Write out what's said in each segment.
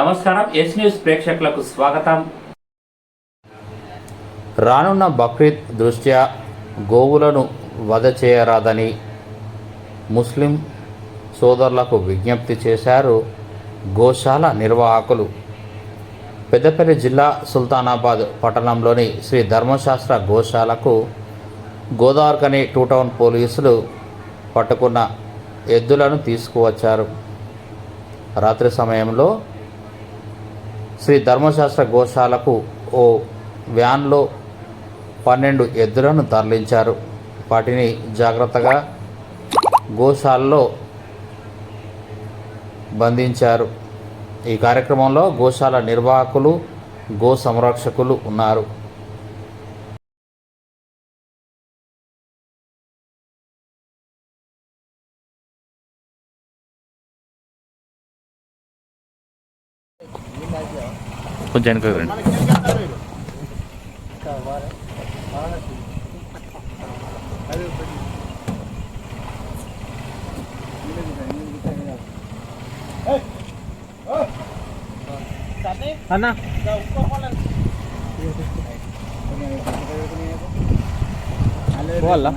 నమస్కారం yes news ప్రేక్షకులకు స్వాగతం. రానున్న బక్రీద్ దృష్ట్యా గోవులను వధ చేయరాదని ముస్లిం సోదరులకు విజ్ఞప్తి చేశారు గోశాల నిర్వాహకులు. పెద్దపల్లి జిల్లా సుల్తానాబాద్ పట్టణంలోని శ్రీ ధర్మశాస్త్ర గోశాలకు గోదావరికని టూ టౌన్ పోలీసులు పట్టుకున్న ఎద్దులను తీసుకువచ్చారు. రాత్రి సమయంలో శ్రీ ధర్మశాస్త్ర గోశాలకు ఓ వ్యాన్లో పన్నెండు ఎద్దులను తరలించారు. వాటిని జాగ్రత్తగా గోశాలలో బంధించారు. ఈ కార్యక్రమంలో గోశాల నిర్వాహకులు గో సంరక్షకులు ఉన్నారు. కొంచెం వెనకకు రండి. అన్న. పోవాలా?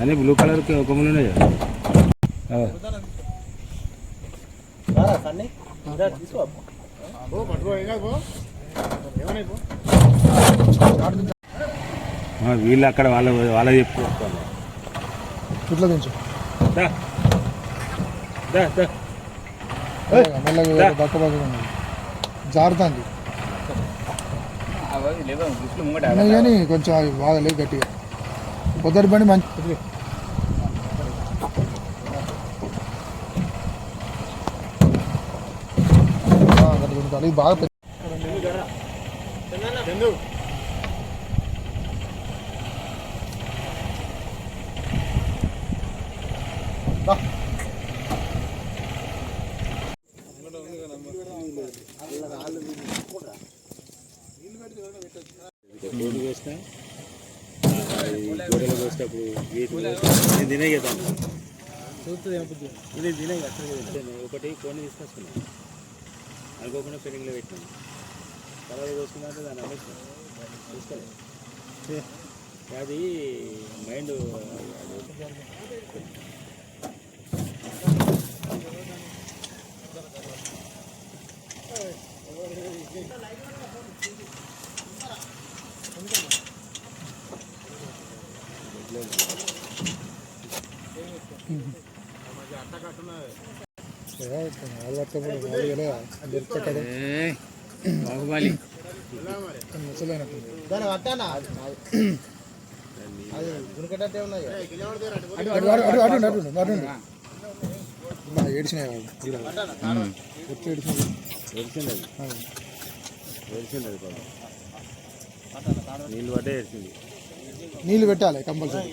అదే బ్లూ కలర్ కొమ్మలు ఉన్నాయి వీళ్ళు అక్కడ వాళ్ళ వాళ్ళ చెప్పుకోవాలి ఇట్లా దించు. మెల్లగా, ఉన్నది జారుతుంది. కానీ కొంచెం బాగా లేదు గట్టిగా. పొద్దుటి బండి మంచి గట్టిగా ఉంటుంది. ఇది బాగా పెద్ద కోసిన గోడలు నేను తినే కదా. ఇది తినే కదా ఒకటి కొన్ని తీసుకొచ్చుకున్నాను అనుకోకుండా పెళ్ళిలో పెట్టాను తర్వాత కోసుకున్నాక దాన్ని అమ్మేసాను చూసుకోలేదు అది మైండ్ బాహుబలి ముసలైనట్టుంది ఏడిచినాయి ఏడిచినాయి ఏడ్చింది? అది ఏడ్చింది అది నీళ్ళు పడ్డే ఏడ్చింది. నీళ్ళు పెట్టాలి కంపల్సరీ.